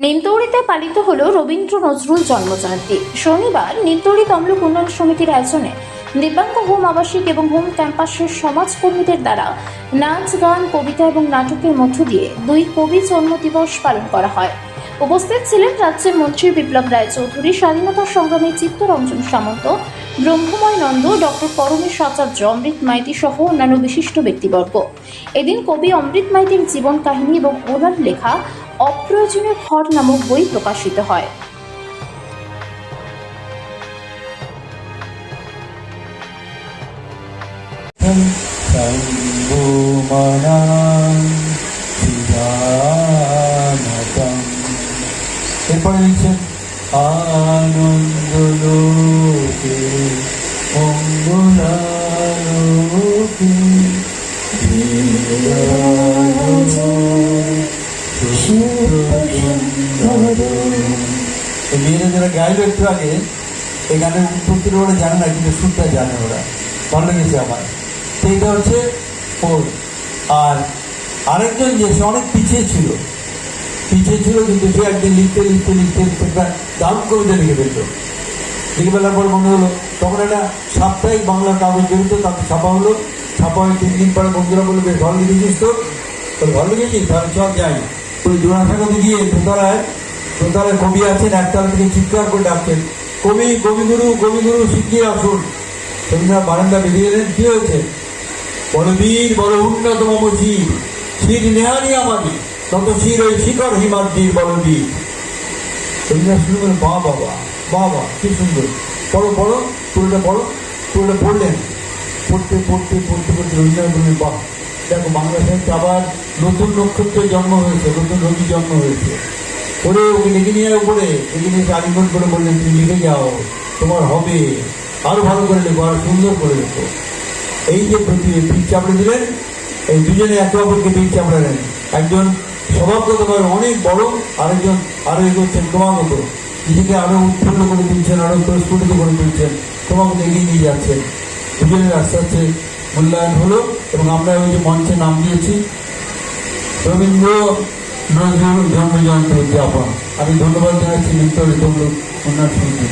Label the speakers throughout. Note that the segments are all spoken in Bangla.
Speaker 1: নিমতৌড়িতে পালিত হলো রবীন্দ্র নজরুল জন্মজয়ন্তী। শনিবার নিমতৌড়ি তমলুক উন্নয়ন সমিতির আয়োজনে দিব্যাঙ্গ হোম আবাসিক এবং হোম ক্যাম্পাসের সমাজকর্মীদের দ্বারা নাচ, গান, কবিতা এবং নাটকের মধ্য দিয়ে দুই কবি জন্ম দিবস পালন করা হয়। উপস্থিত ছিলেন রাজ্যের মন্ত্রী বিপ্লব রায় চৌধুরী, স্বাধীনতা সংগ্রামী চিত্তরঞ্জন সামন্ত, ব্রহ্মময় নন্দ ডক্টর পরমেশ আচার্য অমৃত মাইতি সহ অন্যান্য বিশিষ্ট ব্যক্তিবর্গ। এদিন কবি অমৃত মাইতির জীবন কাহিনী এবং ওনার লেখা অপ্রয়োজনীয় খড় নামক বই প্রকাশিত হয়।
Speaker 2: আনন্দ লোকে মঙ্গলালোকে মেয়েরা যারা গাইলো একটু আগে, এই গানের উৎপত্তির ওরা জানে না, কিন্তু সুরটা জানে ওরা। ভালো লেগেছে আমার। এটা হচ্ছে ওর। আর আরেকজন যে, সে অনেক পিছিয়ে ছিল। পিছিয়ে ছিল কিন্তু সে একদিন লিখতে লিখতে লিখতে লিখতে একটা দারুণ কবিতা লিখে ফেলতো লিখে ফেলার পর মনে হলো, তখন একটা সাপ্তাহিক বাংলা কাগজ বেরোতো তাতে ছাপা হলো। ছাপা হয়ে তিন দিন পরে বন্ধুরা বলল, বেশ, ভালো লিখেছিস তো ভালো লিখেছিস? তাহলে চল যাই। ওই জোড়াসাগরে গিয়ে দোতলায় দোতলায় কবি আছেন একতলা থেকে চিৎকার করে ডাকছেন, কবি, কবিগুরু কবিগুরু শিখিয়ে আসুন। রবীন্দ্রনাথ বারান্দা বেরিয়ে এলেন কি হয়েছে? বড় বীর, বড় উন্নত মম শির নেহানি আমাদি তত শির ওই শিখর হিমাদ্রির বড় বীর। রবীন্দ্রনাথ শুরু করলেন বা বাবা বাবা কি সুন্দর। পড়ো পড়ো পুরোটা পড়ো পুরোটা পড়লেন। পড়তে পড়তে পড়তে পড়তে রবীন্দ্রনাথ বললেন দেখো বাংলা সাহিত্যে আবার নতুন নক্ষত্রের জন্ম হয়েছে, নতুন রবি জন্ম হয়েছে। ওরে, ওকে ডেকে নিয়ে উপরে। ডেকে নিয়ে আলিঙ্গন করে বললেন, তুমি লিখে যাও, তোমার হবে। আরও ভালো করে লেখো, আরও সুন্দর করে লেখো। এই যে পৃথিবী পিঠ চাপড়ে দিলেন, এই দুজনে একে অপরকে পিঠ চাপড়ালেন। একজন স্বভাবগতভাবে অনেক বড়, আরেকজন আরও এগোচ্ছেন ক্রমাগত নিজেকে আরও উৎফুল্ল করে তুলছেন, আরও প্রস্ফুটিত করে তুলছেন ক্রমাগত এগিয়ে নিয়ে যাচ্ছেন। দুজনের আস্তে আস্তে মূল্যায়ন হলো এবং আমরা ওই যে মঞ্চে নাম দিয়েছি। রবীন্দ্র নজরুল জন্মজয়ন্তী উদযাপন। আমি ধন্যবাদ জানাচ্ছি ঋতমূল উন্নয়ন সমিতি।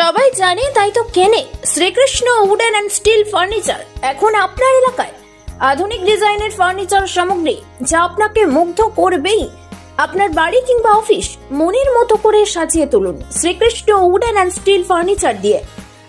Speaker 1: সবাই জানে, তাই তো কেনে। Shrikrishna wooden and steel furniture, এখন আপনার এলাকায়। আধুনিক ডিজাইনের ফার্নিচার সামগ্রী, যা আপনাকে মুগ্ধ করবেই। আপনার বাড়ি কিংবা অফিস, মনের মতো করে সাজিয়ে তুলুন। Shrikrishna wooden and steel furniture দিয়ে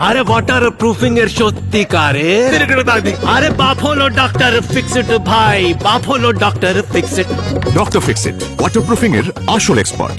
Speaker 3: আরে ওয়াটার প্রুফিং এর সত্যিকারে? আরে বাফলো ডক্টর ফিক্সড ভাই। Buffalo doctor fixed
Speaker 4: doctor fixed Fixit waterproofing এর আসল এক্সপার্ট